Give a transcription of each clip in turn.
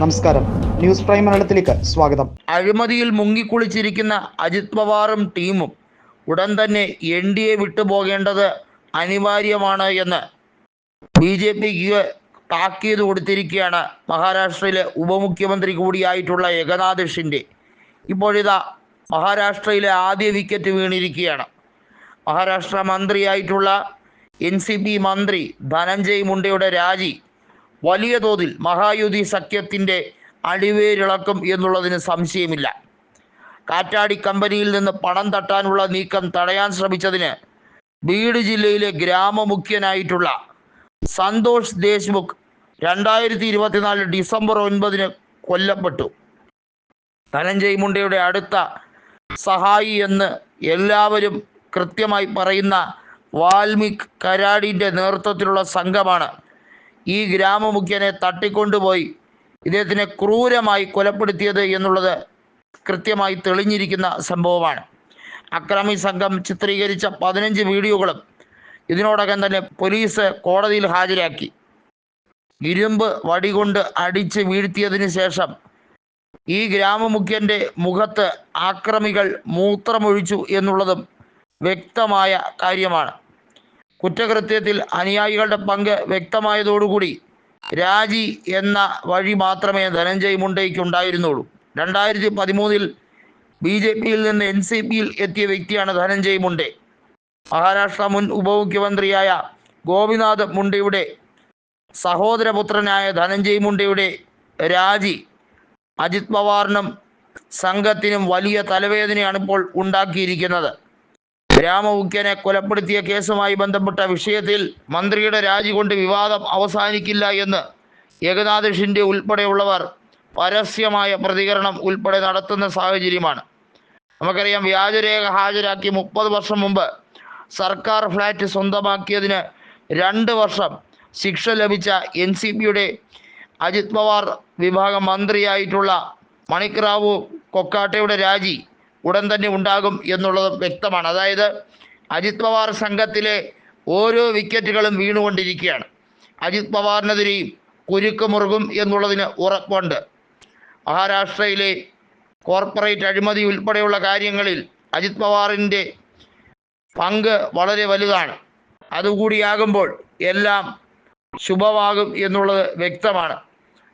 നമസ്കാരം. News prime മലയാളത്തിലേക്ക് സ്വാഗതം. അഴിമതിയിൽ മുങ്ങിക്കുളിച്ചിരിക്കുന്ന അജിത് പവാറും ടീമും ഉടൻ തന്നെ എൻ ഡി എ വിട്ടുപോകേണ്ടത് അനിവാര്യമാണ് എന്ന് ബി ജെ പിക്ക് താക്കീത് കൊടുത്തിരിക്കുകയാണ് മഹാരാഷ്ട്രയിലെ ഉപമുഖ്യമന്ത്രി കൂടിയായിട്ടുള്ള ഏകനാഥ് ഷിൻഡെ. ഇപ്പോഴിതാ മഹാരാഷ്ട്രയിലെ ആദ്യ വിക്കറ്റ് വീണിരിക്കുകയാണ്. മഹാരാഷ്ട്ര മന്ത്രിയായിട്ടുള്ള എൻ സി പി മന്ത്രി ധനഞ്ജയ് മുണ്ടയുടെ രാജി വലിയ തോതിൽ മഹായുതി സഖ്യത്തിന്റെ അടിവേരിളക്കും എന്നുള്ളതിന് സംശയമില്ല. കാറ്റാടി കമ്പനിയിൽ നിന്ന് പണം തട്ടാനുള്ള നീക്കം തടയാൻ ശ്രമിച്ചതിന് ബീഡ് ജില്ലയിലെ ഗ്രാമമുഖ്യനായിട്ടുള്ള സന്തോഷ് ദേശ്മുഖ് രണ്ടായിരത്തി ഇരുപത്തിനാല് ഡിസംബർ ഒൻപതിന് കൊല്ലപ്പെട്ടു. ധനഞ്ജയ് മുണ്ടയുടെ അടുത്ത സഹായി എന്ന് എല്ലാവരും കൃത്യമായി പറയുന്ന വാൽമീക് കരാടിന്റെ നേതൃത്വത്തിലുള്ള സംഘമാണ് ഈ ഗ്രാമമുഖ്യനെ തട്ടിക്കൊണ്ടുപോയി. ഇദ്ദേഹത്തിനെ ക്രൂരമായി കൊലപ്പെടുത്തിയത് എന്നുള്ളത് കൃത്യമായി തെളിഞ്ഞിരിക്കുന്ന സംഭവമാണ്. അക്രമി സംഘം ചിത്രീകരിച്ച പതിനഞ്ച് വീഡിയോകളും ഇതിനോടകം തന്നെ പോലീസ് കോടതിയിൽ ഹാജരാക്കി. ഇരുമ്പ് വടികൊണ്ട് അടിച്ച് വീഴ്ത്തിയതിന് ശേഷം ഈ ഗ്രാമമുഖ്യന്റെ മുഖത്ത് ആക്രമികൾ മൂത്രമൊഴിച്ചു എന്നുള്ളതും വ്യക്തമായ കാര്യമാണ്. കുറ്റകൃത്യത്തിൽ അനുയായികളുടെ പങ്ക് വ്യക്തമായതോടുകൂടി രാജി എന്ന വഴി മാത്രമേ ധനഞ്ജയ് മുണ്ടയ്ക്ക് ഉണ്ടായിരുന്നുള്ളൂ. രണ്ടായിരത്തി പതിമൂന്നിൽ ബി ജെ പിയിൽ നിന്ന് എൻ സി പിയിൽ എത്തിയ വ്യക്തിയാണ് ധനഞ്ജയ് മുണ്ടെ. മഹാരാഷ്ട്ര മുൻ ഉപമുഖ്യമന്ത്രിയായ ഗോപിനാഥ് മുണ്ടയുടെ സഹോദരപുത്രനായ ധനഞ്ജയ് മുണ്ടയുടെ രാജി അജിത് പവാറിനും സംഘത്തിനും വലിയ തലവേദനയാണ് ഇപ്പോൾ ഉണ്ടാക്കിയിരിക്കുന്നത്. ഗ്രാമമുഖ്യനെ കൊലപ്പെടുത്തിയ കേസുമായി ബന്ധപ്പെട്ട വിഷയത്തിൽ മന്ത്രിയുടെ രാജി കൊണ്ട് വിവാദം അവസാനിക്കില്ല എന്ന് ഏകനാഥ് ഷിൻഡെ ഉൾപ്പെടെയുള്ളവർ പരസ്യമായ പ്രതികരണം ഉൾപ്പെടെ നടത്തുന്ന സാഹചര്യമാണ്. നമുക്കറിയാം വ്യാജരേഖ ഹാജരാക്കി മുപ്പത് വർഷം മുമ്പ് സർക്കാർ ഫ്ലാറ്റ് സ്വന്തമാക്കിയതിന് രണ്ട് വർഷം ശിക്ഷ ലഭിച്ച എൻ സി പിയുടെ അജിത് പവാർ വിഭാഗം മന്ത്രിയായിട്ടുള്ള മണിക്റാവു കൊക്കാട്ടയുടെ രാജി ഉടൻ തന്നെ ഉണ്ടാകും എന്നുള്ളത് വ്യക്തമാണ്. അതായത് അജിത് പവാർ സംഘത്തിലെ ഓരോ വിക്കറ്റുകളും വീണുകൊണ്ടിരിക്കുകയാണ്. അജിത് പവാറിനെതിരെയും കുരുക്ക് മുറുകും എന്നുള്ളതിന് ഉറപ്പുണ്ട്. മഹാരാഷ്ട്രയിലെ കോർപ്പറേറ്റ് അഴിമതി ഉൾപ്പെടെയുള്ള കാര്യങ്ങളിൽ അജിത് പവാറിന്റെ പങ്ക് വളരെ വലുതാണ്. അതുകൂടിയാകുമ്പോൾ എല്ലാം ശുഭമാകും എന്നുള്ളത് വ്യക്തമാണ്.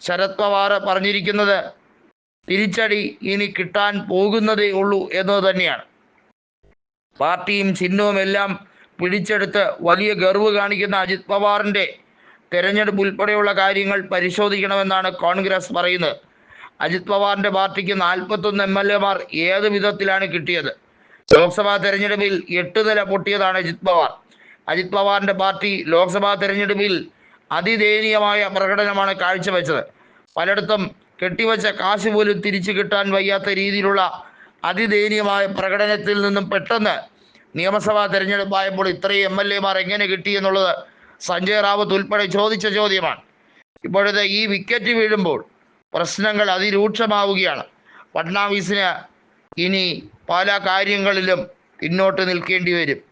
ശരത് പവാർ പറഞ്ഞിരിക്കുന്നത് തിരിച്ചടി ഇനി കിട്ടാൻ പോകുന്നതേ ഉള്ളൂ എന്നത് തന്നെയാണ്. പാർട്ടിയും ചിഹ്നവും എല്ലാം പിടിച്ചെടുത്ത് വലിയ ഗർവ് കാണിക്കുന്ന അജിത് പവാറിന്റെ തെരഞ്ഞെടുപ്പ് ഉൾപ്പെടെയുള്ള കാര്യങ്ങൾ പരിശോധിക്കണമെന്നാണ് കോൺഗ്രസ് പറയുന്നത്. അജിത് പവാറിന്റെ പാർട്ടിക്ക് നാൽപ്പത്തൊന്ന് എം എൽ എമാർ ഏത് വിധത്തിലാണ് കിട്ടിയത്? ലോക്സഭാ തെരഞ്ഞെടുപ്പിൽ എട്ട് നില പൊട്ടിയതാണ് അജിത് പവാർ. അജിത് പവാറിന്റെ പാർട്ടി ലോക്സഭാ തെരഞ്ഞെടുപ്പിൽ അതിദയനീയമായ പ്രകടനമാണ് കാഴ്ചവെച്ചത്. പലയിടത്തും കെട്ടിവച്ച കാശ് പോലും തിരിച്ചു കിട്ടാൻ വയ്യാത്ത രീതിയിലുള്ള അതിദയനീയമായ പ്രകടനത്തിൽ നിന്നും പെട്ടെന്ന് നിയമസഭാ തെരഞ്ഞെടുപ്പായപ്പോൾ ഇത്രയും എം എൽ എമാർ എങ്ങനെ കിട്ടി എന്നുള്ളത് സഞ്ജയ് റാവത്ത് ഉൾപ്പെടെ ചോദിച്ച ചോദ്യമാണ്. ഇപ്പോഴത്തെ ഈ വിക്കറ്റ് വീഴുമ്പോൾ പ്രശ്നങ്ങൾ അതിരൂക്ഷമാവുകയാണ്. ഫഡ്നാവിസിന് ഇനി പല കാര്യങ്ങളിലും പിന്നോട്ട് നിൽക്കേണ്ടി വരും.